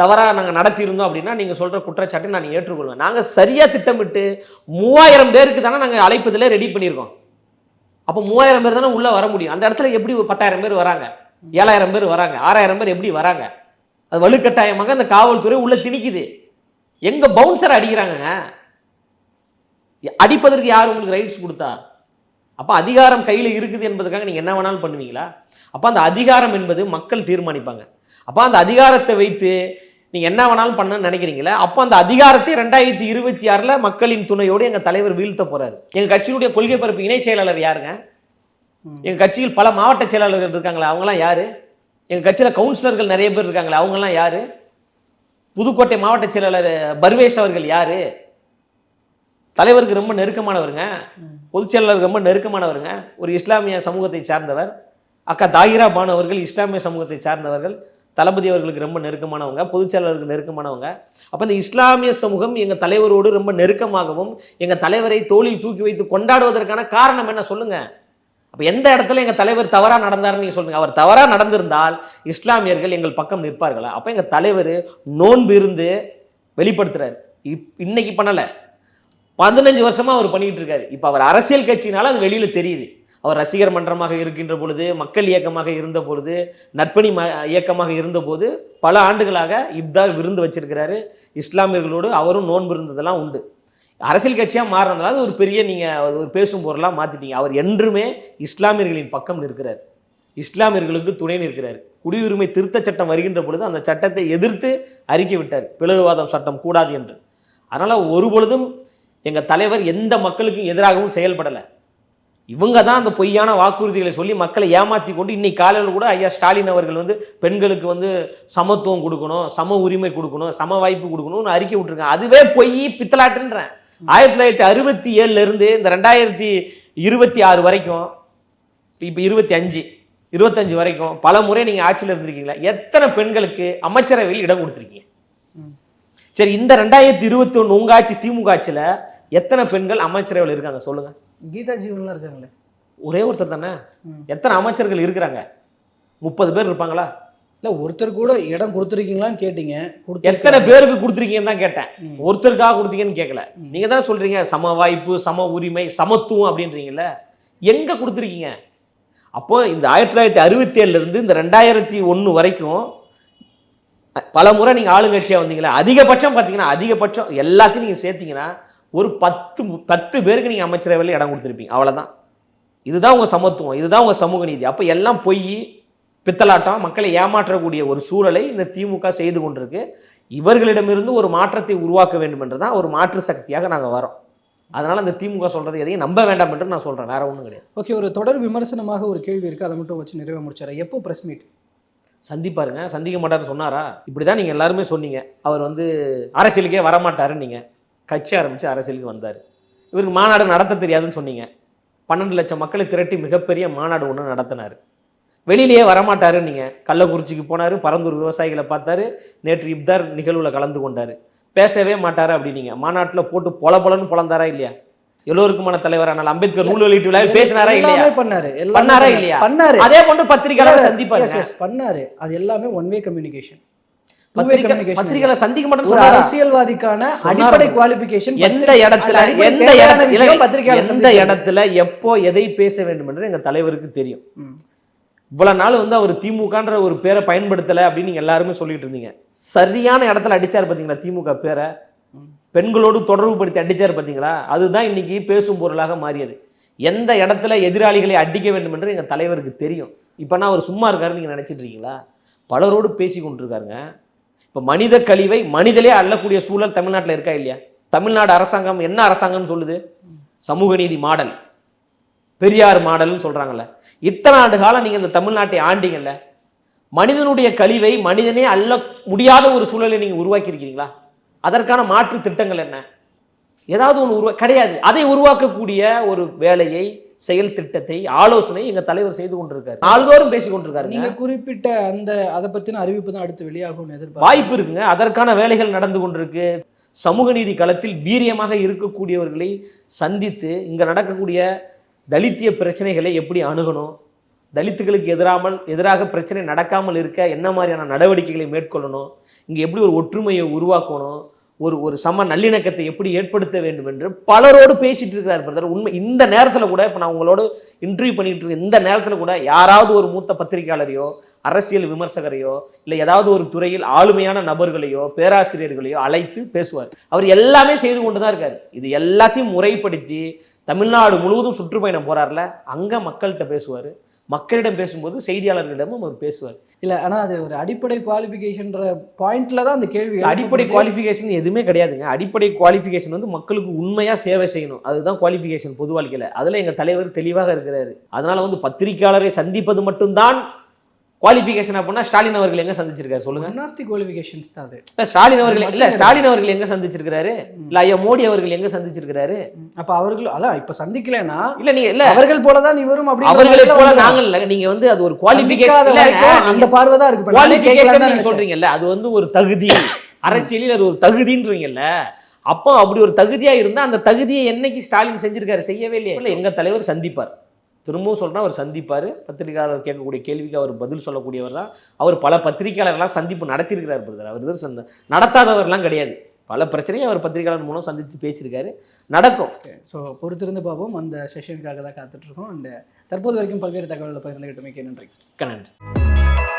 தவறாக நாங்கள் நடத்தி இருந்தோம் அப்படின்னா நீங்கள் சொல்கிற குற்றச்சாட்டை நான் ஏற்றுக்கொள்வேன். நாங்கள் சரியாக திட்டமிட்டு மூவாயிரம் பேருக்கு தானே நாங்கள் அழைப்பதில் ரெடி பண்ணியிருக்கோம். அப்போ மூவாயிரம் பேர் தானே உள்ளே வர முடியும். அந்த இடத்துல எப்படி ஒரு பத்தாயிரம் பேர் வராங்க? ஏழாயிரம் பேர் வராங்க. ஆறாயிரம் பேர் எப்படி வராங்க? அது வலுக்கட்டாயமாக அந்த காவல்துறை உள்ளே திணிக்குது. எங்கே பவுன்சர் அடிக்கிறாங்க? அடிப்பதற்கு யார் உங்களுக்கு ரைட்ஸ் கொடுத்தா? அப்ப அதிகாரம் கையில இருக்குது என்பதுக்காக நீங்க என்ன வேணாலும் பண்ணுவீங்களா? அப்ப அந்த அதிகாரம் என்பது மக்கள் தீர்மானிப்பாங்க. அப்ப அந்த அதிகாரத்தை வைத்து நீங்க என்ன வேணாலும் பண்ணணும்னு நினைக்கிறீங்களா அப்ப அந்த அதிகாரத்தை ரெண்டாயிரத்தி இருபத்தி ஆறுல மக்களின் துணையோடு எங்க தலைவர் வீழ்த்த போறாரு. எங்க கட்சியினுடைய கொள்கை பரப்பு இணை செயலாளர் யாருங்க? ம். எங்க கட்சியில் பல மாவட்ட செயலாளர்கள் இருக்காங்களா அவங்கலாம் யாரு? எங்க கட்சியில கவுன்சிலர்கள் நிறைய பேர் இருக்காங்களா அவங்கலாம் யாரு? புதுக்கோட்டை மாவட்ட செயலாளர் பர்வேஷ் அவர்கள் யாரு? தலைவருக்கு ரொம்ப நெருக்கமானவருங்க. ம். பொதுச் செயலாளருக்கு ரொம்ப நெருக்கமானவருங்க. ஒரு இஸ்லாமிய சமூகத்தை சார்ந்தவர். அக்கா தாகிரா பானு அவர்கள் இஸ்லாமிய சமூகத்தை சார்ந்தவர்கள். தளபதி அவர்களுக்கு ரொம்ப நெருக்கமானவங்க. பொதுச் செயலாளருக்கு நெருக்கமானவங்க. அப்ப இந்த இஸ்லாமிய சமூகம் எங்க தலைவரோடு ரொம்ப நெருக்கமாகவும் எங்க தலைவரை தோளில் தூக்கி வைத்து கொண்டாடுவதற்கான காரணம் என்ன சொல்லுங்க. அப்ப எந்த இடத்துல எங்க தலைவர் தவறா நடந்தாருன்னு நீங்க சொல்லுங்க. அவர் தவறா நடந்திருந்தால் இஸ்லாமியர்கள் எங்கள் பக்கம் நிற்பார்களா? அப்ப எங்க தலைவர் நோன்பு இருந்து வெளிப்படுத்துறாரு. இப் இன்னைக்கு பண்ணல. பதினஞ்சு வருஷமா அவர் பண்ணிக்கிட்டு இருக்காரு. இப்போ அவர் அரசியல் கட்சினால அது வெளியில தெரியுது. அவர் ரசிகர் மன்றமாக இருக்கின்ற பொழுது மக்கள் இயக்கமாக இருந்த பொழுது நற்பணி ம இயக்கமாக இருந்தபோது பல ஆண்டுகளாக இப்தார் விருந்து வச்சிருக்கிறாரு. இஸ்லாமியர்களோடு அவரும் நோன்பு இருந்ததெல்லாம் உண்டு. அரசியல் கட்சியாக மாறினதுனால அது ஒரு பெரிய நீங்கள் ஒரு பேசும் பொருளாக மாற்றிட்டீங்க அவர் என்றுமே இஸ்லாமியர்களின் பக்கம் நிற்கிறார். இஸ்லாமியர்களுக்கு துணை நிற்கிறார். குடியுரிமை திருத்தச் சட்டம் வருகின்ற பொழுது அந்த சட்டத்தை எதிர்த்து அறிக்கை விட்டார். பிளவுவாதம் சட்டம் கூடாது என்று. அதனால் ஒரு பொழுதும் எங்கள் தலைவர் எந்த மக்களுக்கும் எதிராகவும் செயல்படலை. இவங்க தான் அந்த பொய்யான வாக்குறுதிகளை சொல்லி மக்களை ஏமாத்தி கொண்டு இன்னைக்கு காலையில் கூட ஐயா ஸ்டாலின் அவர்கள் வந்து பெண்களுக்கு வந்து சமத்துவம் கொடுக்கணும் சம உரிமை கொடுக்கணும் சம வாய்ப்பு கொடுக்கணும்னு அறிக்கை விட்டுருக்காங்க. அதுவே பொய் பித்தலாட்டுன்றேன். ஆயிரத்தி தொள்ளாயிரத்தி அறுபத்தி ஏழுல இருந்து இந்த ரெண்டாயிரத்தி இருபத்தி ஆறு வரைக்கும் இப்போ இருபத்தி அஞ்சு இருபத்தஞ்சு வரைக்கும் பல முறை நீங்க ஆட்சியில் இருந்திருக்கீங்களா? எத்தனை பெண்களுக்கு அமைச்சரவையில் இடம் கொடுத்துருக்கீங்க. சரி இந்த ரெண்டாயிரத்தி இருபத்தி ஒன்று உங்க ஆட்சி திமுக ஆட்சியில் எத்தனை பெண்கள் அமைச்சரவையில் இருக்காங்க சொல்லுங்க. கீதா ஜீவன்லாம் இருக்காங்களே. ஒரே ஒருத்தர் தானே. எத்தனை அமைச்சர்கள் இருக்கிறாங்க? முப்பது பேர் இருப்பாங்களா? இல்ல ஒருத்தர் கூட இடம் கொடுத்துருக்கீங்களான்னு கேட்டீங்க. எத்தனை பேருக்கு கொடுத்துருக்கீங்கன்னு தான் கேட்டேன். ஒருத்தருக்காக கொடுத்தீங்கன்னு கேட்கல ம். நீங்க தான் சொல்றீங்க சம வாய்ப்பு சம உரிமை சமத்துவம் அப்படின்றீங்கல்ல. எங்க கொடுத்துருக்கீங்க? அப்போ இந்த ஆயிரத்தி தொள்ளாயிரத்தி அறுபத்தி ஏழுல இருந்து இந்த ரெண்டாயிரத்தி ஒன்று வரைக்கும் பல முறை நீங்க ஆளுங்கட்சியா வந்தீங்களா அதிகபட்சம் பார்த்தீங்கன்னா அதிகபட்சம் எல்லாத்தையும் நீங்க சேர்த்தீங்கன்னா ஒரு பத்து பத்து பேருக்கு நீங்க அமைச்சரவையில் இடம் கொடுத்துருப்பீங்க. அவ்வளவுதான். இதுதான் உங்க சமத்துவம். இதுதான் உங்க சமூக நீதி. அப்ப எல்லாம் பொய் பித்தலாட்டம் மக்களை ஏமாற்றக்கூடிய ஒரு சூழலை இந்த திமுக செய்து கொண்டிருக்கு. இவர்களிடமிருந்து ஒரு மாற்றத்தை உருவாக்க வேண்டும் என்றுதான் ஒரு மாற்று சக்தியாக நாங்க வரோம் அதனால அந்த திமுக சொல்றது எதையும் நம்ப வேண்டாம் என்று நான் சொல்றேன். வேற ஒண்ணும் கிடையாது. ஓகே ஒரு தொடர் விமர்சனமாக ஒரு கேள்வி இருக்கு. அதை மட்டும் வச்சு நிறைவே முடிச்சாரு எப்போ பிரஸ் மீட் சந்திப்பாருங்க. சந்திக்க மாட்டாருன்னு சொன்னாரா? இப்படிதான் நீங்க எல்லாருமே சொன்னீங்க. அவர் வந்து அரசியலுக்கே வரமாட்டாருன்னு நீங்க கட்சி ஆரம்பிச்சு அரசியலுக்கு வந்தார். இவருக்கு மாநாடு நடத்த தெரியாதுன்னு சொன்னீங்க. பன்னெண்டு லட்சம் மக்களை திரட்டி மிகப்பெரிய மாநாடு ஒன்று நடத்தினார். வெளியிலேயே வரமாட்டாரு நீங்க கள்ளக்குறிச்சிக்கு போனாரு பரந்தூர் விவசாயிகளை பார்த்தாரு நேற்று இப்தார் நிகழ்வுல கலந்து கொண்டாரு. பேசவே மாட்டாரு அப்படின்னீங்க. மாநாட்டுல போட்டு பொல பொலன்னு பொழந்தாரா இல்லையா? எல்லோருக்குமான தலைவர் ஆனால் அம்பேத்கர் நூல் வெளியீட்டு விழாவில் பேசினாரா இல்லையா? பண்ணாரு. பண்ணாரா. இல்லையா? பண்ணாரு. அதே போன்று பத்திரிகையாளர் yes, பண்ணாரு. அது எல்லாமே ஒன் வே கம்யூனிகேஷன் பத்திரிகை பத்திரிகையாளர் சந்திக்க மாட்டேன்னு? அரசியல்வாதிக்கான. அடிப்படை குவாலிபிகேஷன் எந்த இடத்துல எந்த இடத்துல எந்த இடத்துல எப்போ எதை பேச வேண்டும் என்று எங்க தலைவருக்கு தெரியும். இவ்வளவு நாள் வந்து அவர் திமுகன்ற ஒரு பேரை பயன்படுத்தல அப்படின்னு நீங்க எல்லாருமே சொல்லிட்டு இருந்தீங்க. சரியான இடத்துல அடிச்சார் பாத்தீங்களா? திமுக பேரை. பெண்களோடு தொடர்பு படுத்தி அடிச்சார் பாத்தீங்களா? அதுதான் இன்னைக்கு பேசும் பொருளாக மாறியது. எந்த இடத்துல எதிராளிகளை அடிக்க வேண்டும் என்று எங்க தலைவருக்கு தெரியும். இப்ப அவர் சும்மா இருக்காருன்னு நீங்க நினைச்சிட்டு இருக்கீங்களா? பலரோடு பேசி கொண்டிருக்காருங்க. இப்ப மனித கழிவை மனிதலே அள்ளக்கூடிய சூழல் தமிழ்நாட்டில் இருக்கா இல்லையா? தமிழ்நாடு அரசாங்கம் என்ன அரசாங்கம்னு சொல்லுது? சமூக நீதி மாடல். பெரியார் மாடல்னு சொல்றாங்கல்ல. இத்தனை ஆண்டு காலம் நீங்க இந்த தமிழ்நாட்டை ஆண்டிங்கல்ல. மனிதனுடைய கழிவை மனிதனே அள்ள முடியாத ஒரு சூழலை நீங்க உருவாக்கியிருக்கீங்களா? அதற்கான மாற்று திட்டங்கள் என்ன? ஏதாவது ஒன்று உருவா கிடையாது. அதை உருவாக்கக்கூடிய ஒரு வேலையை செயல் திட்டத்தை ஆலோசனை எங்க தலைவர் செய்து கொண்டிருக்காரு. நாள்தோறும் பேசி கொண்டிருக்காரு நீங்க குறிப்பிட்ட அந்த அதை பத்தின அறிவிப்பு தான் அடுத்து வெளியாகும்னு எதிர்பார்க்க வாய்ப்பு இருக்குங்க. அதற்கான வேலைகள் நடந்து கொண்டிருக்கு. சமூக நீதி களத்தில் வீரியமாக இருக்கக்கூடியவர்களை சந்தித்து இங்க நடக்கக்கூடிய தலித்திய பிரச்சனைகளை எப்படி அணுகணும்? தலித்துகளுக்கு எதிராமல் எதிராக பிரச்சனை நடக்காமல் இருக்க என்ன மாதிரியான நடவடிக்கைகளை மேற்கொள்ளணும்? இங்க எப்படி ஒரு ஒற்றுமையை உருவாக்கணும்? ஒரு ஒரு சம நல்லிணக்கத்தை எப்படி ஏற்படுத்த வேண்டும் என்று பலரோடு பேசிட்டு இருக்கிறார் பிரதர் உண்மை இந்த நேரத்தில் கூட இப்போ நான் உங்களோட இன்டர்வியூ பண்ணிட்டு இருக்க இந்த நேரத்தில் கூட யாராவது ஒரு மூத்த பத்திரிகையாளரையோ அரசியல் விமர்சகரையோ இல்லை ஏதாவது ஒரு துறையில் ஆளுமையான நபர்களையோ பேராசிரியர்களையோ அழைத்து பேசுவார். அவர் எல்லாமே செய்து கொண்டு தான் இருக்கார். இது எல்லாத்தையும் முறைப்படுத்தி தமிழ்நாடு முழுவதும் சுற்றுப்பயணம் போகிறார்ல அங்கே மக்கள்கிட்ட பேசுவார். மக்களிடம் பேசும்போது செய்தியாளர்களிடமும் அவர் பேசுவார். இல்ல ஆனா அது ஒரு அடிப்படை குவாலிஃபிகேஷன்ற பாயிண்ட்ல தான் அந்த கேள்வி அடிப்படை குவாலிஃபிகேஷன் எதுவுமே கிடையாதுங்க. அடிப்படை குவாலிஃபிகேஷன் வந்து மக்களுக்கு உண்மையா சேவை செய்யணும். அதுதான் குவாலிஃபிகேஷன் பொது வாழ்க்கையில. அதுல எங்க தலைவர் தெளிவாக இருக்கிறாரு. அதனால வந்து பத்திரிகையாளரை சந்திப்பது மட்டும்தான் குவாலிஃபிகேஷன் அப்படின்னா ஸ்டாலின் அவர்கள் எங்க சந்திச்சிருக்காரு? சொல்லுங்க. ஒன் ஆஃப் தி குவாலிஃபிகேஷன்ஸ் தான் அது. இல்ல, ஸ்டாலின் அவர்கள் இல்ல ஸ்டாலின் அவர்கள் எங்க சந்திச்சிருக்காரு இல்ல ஐயா மோடி அவர்கள் எங்க சந்திச்சிருக்காரு. அப்ப அவர்கள் அதான் இப்ப சந்திக்கலைன்னா இல்ல நீங்க இல்ல. அவர்கள் போலதான் இவரும் அப்படி அவர்களை போல நாங்கள் இல்ல. நீங்க வந்து அது ஒரு குவாலிஃபிகேஷன் அந்த பார்வை தான் இருக்கு. குவாலிஃபிகேஷன் நீங்க. சொல்றீங்கல்ல அது வந்து ஒரு தகுதி. அரசியலில் அது ஒரு தகுதின்றீங்கல்ல. அப்போ அப்படி ஒரு தகுதியா இருந்தா அந்த தகுதியை என்னைக்கு ஸ்டாலின் செஞ்சிருக்காரு? செய்யவே இல்லையே. இல்ல, எங்க தலைவர் சந்திப்பார். திரும்பவும் சொல்றேன் அவர் சந்திப்பார். பத்திரிகையாளர் கேட்கக்கூடிய கேள்விக்கு அவர் பதில் சொல்லக்கூடியவர் தான். அவர் பல பத்திரிகையாளர்லாம் சந்திப்பு நடத்தியிருக்கிறார் பிரதர். அவர் இது சந்த நடத்தாதவர்லாம் கிடையாது. பல பிரச்சனையை அவர் பத்திரிகையாளர் மூலம் சந்தித்து பேசியிருக்காரு. நடக்கும். ஸோ பொறுத்திருந்து பார்ப்போம். அந்த செஷனுக்காக தான் காத்துட்டு இருக்கோம். அண்ட் தற்போது வரைக்கும் பல்வேறு தகவல்களை பகிர்ந்துகிட்டு மிக்க நன்றி நன்றி.